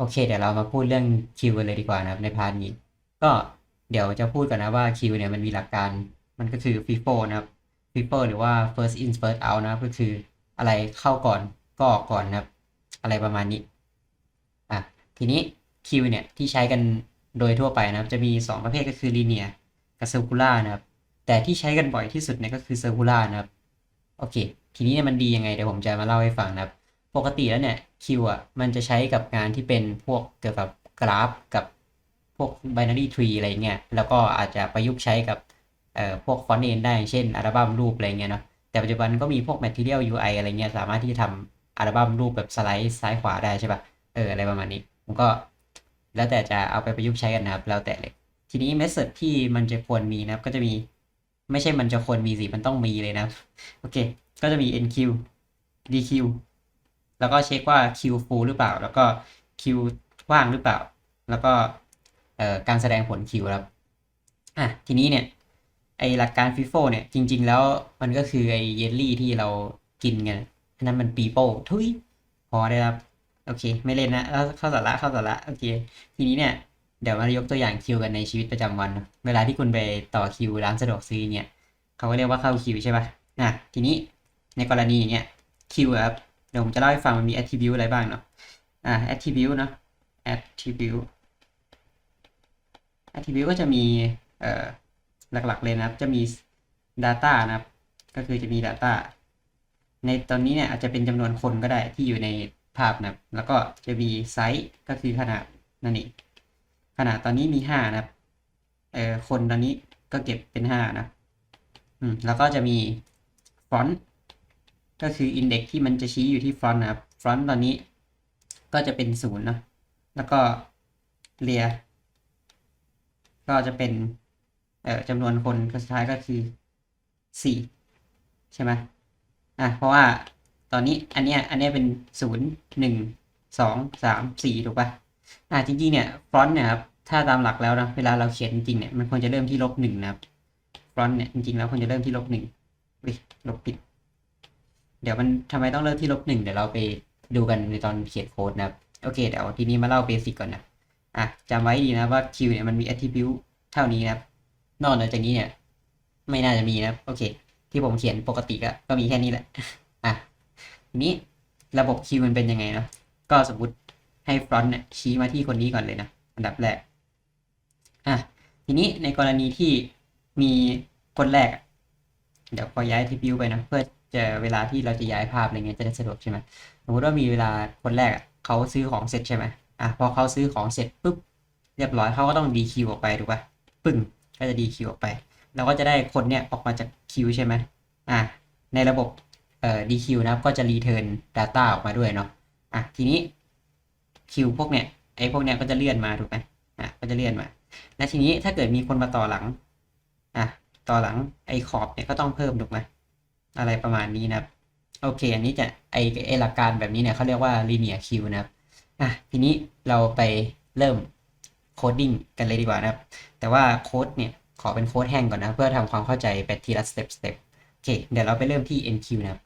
โอเค เดี๋ยวเรามาพูดเรื่องคิวกันเลยดีกว่านะครับในพาร์ทนี้ ก็เดี๋ยวจะพูดก่อนนะว่าคิวเนี่ยมันมีหลักการมันก็คือ FIFO นะครับ FIFO หรือว่า first in first out นะครับก็คืออะไรเข้าก่อนก็ออกก่อนนะครับ อะไรประมาณนี้อะทีนี้คิวเนี่ยที่ใช้กันโดยทั่วไปนะครับ จะมี 2 ประเภทก็คือ linear กับ circular นะครับ แต่ที่ใช้กันบ่อยที่สุดเนี่ยก็คือ circular นะครับ โอเค ทีนี้เนี่ยมันดียังไงเดี๋ยวผมจะมาเล่าให้ฟังนะครับ ปกติแล้วเนี่ยคิวอะมันจะใช้กับงานที่เป็นพวกเกี่ยวกับกราฟกับพวก binary tree อะไรเงี้ยแล้วก็อาจจะประยุกต์ใช้กับเอ่อพวกฟอนต์เอนได้เช่นอัลบั้มรูปอะไรเงี้ยเนาะแต่ปัจจุบันก็มีพวก material UI อะไรเงี้ยสามารถที่จะทำอัลบั้มรูปแบบสไลด์ซ้ายขวาได้ใช่ปะเอออะไรประมาณนี้ผมก็ แล้วแต่จะเอาไปประยุกต์ใช้กันนะครับ แล้วแต่เลยทีนี้ method ที่มันจะควรมีนะครับ ก็จะมีไม่ใช่มันจะควรมีสิมันต้องมีเลยนะ โอเค ก็จะมี NQ DQ แล้วก็เช็คว่า Q full หรือเปล่า แล้วก็ Q ว่างหรือเปล่า แล้วก็การแสดงผล Q ครับอะทีนี้เนี่ยไอหลักการ FIFO เนี่ยจริง ๆ แล้วมันก็คือไอเยลลี่ที่เรากินกันอันนั้นมันปีโป้ทุยพอได้ครับโอเค ไม่เล่นนะแล้วเข้าสาระเข้าสาระโอเค ทีนี้เนี่ยเดี๋ยวมายกตัวอย่างคิวกันในชีวิตประจำวัน เวลาที่คุณไปต่อคิวร้านสะดวกซื้อเนี่ยเขาก็เรียกว่าเข้าคิวใช่ปะอะทีนี้ในกรณีอย่างเงี้ยคิวครับ เดี๋ยวผมจะเล่าให้ฟังมันมี attribute อะไรบ้างเนาะอ่า attribute เนาะ attribute attribute ก็จะมีเอ่อหลักๆเลยนะครับ จะมี data นะครับ ก็คือจะมี data ในตอนนี้เนี่ยอาจจะเป็นจำนวนคนก็ได้ที่อยู่ในภาพนะครับ แล้วก็จะมี size ก็คือขนาดนั่นเองขนาดตอนนี้มีห้านะครับเอ่อคนตอนนี้ก็เก็บเป็นห้านะอืมแล้วก็จะมี font ก็คือ index ที่มันจะชี้อยู่ที่ front นะครับ front ตอนนี้ก็จะเป็นศูนย์เนอะแล้วก็ rear ก็จะเป็นเอ่อจำนวนคนสุดท้ายก็คือสี่ใช่ไหมอะเพราะว่าตอนนี้อันเนี้ยอันเนี้ยเป็นศูนย์หนึ่งสองสามสี่ถูกปะอะจริงๆเนี่ย front เนี่ยครับถ้าตามหลักแล้วนะเวลาเราเขียนจริงเนี่ยมันควรจะเริ่มที่ลบหนึ่งนะครับ front เนี่ยจริงๆแล้วควรจะเริ่มที่ลบหนึ่งเฮ้ยลบผิด เดี๋ยวมันทำไมต้องเริ่มที่ลบหนึ่งเดี๋ยวเราไปดูกันในตอนเขียนโค้ดนะครับ โอเค เดี๋ยวทีนี้มาเล่าเบสิกก่อนนะ อะจำไว้ดีนะว่า Q เนี่ยมันมี attribute เท่านี้นะครับนอกจากนี้เนี่ย ไม่น่าจะมีนะโอเค ที่ผมเขียนปกติก็ก็มีแค่นี้แหละ อะทีนี้ระบบ Q มันเป็นยังไงเนาะก็สมมติให้ front เนี่ยชี้มาที่คนนี้ก่อนเลยนะอันดับแรกอะทีนี้ในกรณีที่มีคนแรก เดี๋ยวพอย้ายทิปวิวไปนะเพื่อ จะเวลาที่เราจะย้ายภาพอะไรเงี้ยจะได้สะดวกใช่ไหมสมมติว่ามีเวลาคนแรกเขาซื้อของเสร็จใช่ไหมอะพอเขาซื้อของเสร็จปุ๊บเรียบร้อยเขาก็ต้องดีคิวออกไปถูกป่ะปึ้งก็จะดีคิวออกไปเราก็จะได้คนเนี่ยออกมาจากคิวใช่ไหมอะในระบบเอ่อ DQ นะครับก็จะ return data ออกมาด้วยเนาะอะทีนี้คิวพวกเนี่ยไอ้พวกเนี้ยก็จะเลื่อนมาถูกไหมอะก็จะเลื่อนมา และทีนี้ถ้าเกิดมีคนมาต่อหลังอะต่อหลังไอ้ขอบเนี่ยก็ต้องเพิ่มถูกไหม อะไรประมาณนี้นะครับ โอเค อันนี้จะไอไอหลักการแบบนี้เนี่ยเขาเรียกว่า linear queue นะครับอะทีนี้เราไปเริ่มโคดดิ้งกันเลยดีกว่านะครับ แต่ว่าโค้ดเนี่ยขอเป็นโค้ดแห้งก่อนนะ เพื่อทำความเข้าใจไปทีละสเต็ปสเต็ปโอเค เดี๋ยวเราไปเริ่มที่ NQ นะครับ